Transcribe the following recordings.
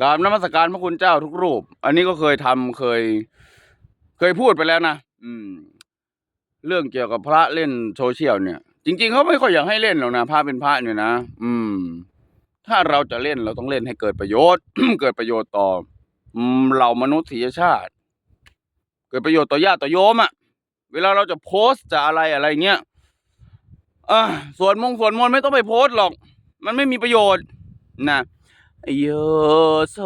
กราบนมัสการพระคุณเจ้าทุกรูป อันนี้ก็เคยทำเคย เคยพูดไปแล้วนะอืม เรื่องเกี่ยวกับพระเล่นโซเชียลเนี่ย จริง ๆเขาไม่ค่อยอยากให้เล่นหรอกนะพระเป็นพระเนี่ยนะอืม ถ้าเราจะเล่นเราต้องเล่นให้เกิดประโยชน์ เกิดประโยชน์ต่ออืมเหล่ามนุษยชาติ เกิดประโยชน์ต่อญาติต่อโยมอะ่ะ เวลาเราจะโพสต์จะอะไรอะไรเงี้ยอ่าส่วนมงส่วนมนไม่ต้องไปโพสต์หรอก มันไม่มีประโยชน์นะ โยโส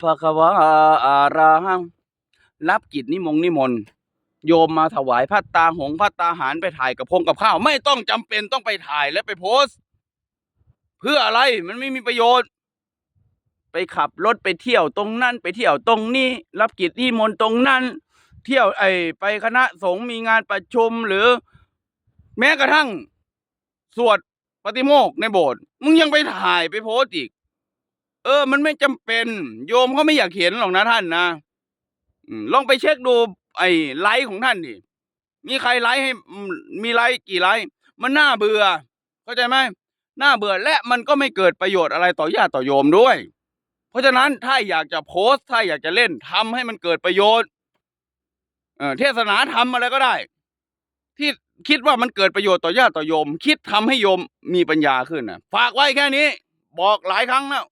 ภะควะอาระหังรับกิจนิมงนิมนต์โยมมาถวายพัตตาหงพัตตาหารไปถ่ายกับพงกับข้าว ไม่ต้องจำเป็นต้องไปถ่ายและไปโพสต์ เพื่ออะไรมันไม่มีประโยชน์ ไปขับรถไปเที่ยวตรงนั้นไปเที่ยวตรงนี้รับกิจนิมนต์ตรงนั้นเที่ยวไอไปคณะสงฆ์มีงานประชุมหรือ แม้กระทั่ง สวดปฏิโมกในโบสถ์มึงยังไปถ่ายไปโพสต์อีก เออ มันไม่จำเป็น โยมเขาไม่อยากเห็นหรอกนะท่านนะลองไปเช็คดู ไอ้ไลค์ของท่านดิมีใครไลค์ให้มีไลค์กี่ไลค์มันน่าเบื่อ เข้าใจไหมน่าเบื่อและมันก็ไม่เกิดประโยชน์อะไรต่อญาติต่อโยมด้วย เพราะฉะนั้นถ้าอยากจะโพสต์ ถ้าอยากจะเล่นทำให้มันเกิดประโยชน์เออเทศนาทำอะไรก็ได้ ที่คิดว่ามันเกิดประโยชน์ต่อญาติต่อโยม คิดทำให้โยมมีปัญญาขึ้นนะฝากไว้แค่นี้ บอกหลายครั้งแล้ว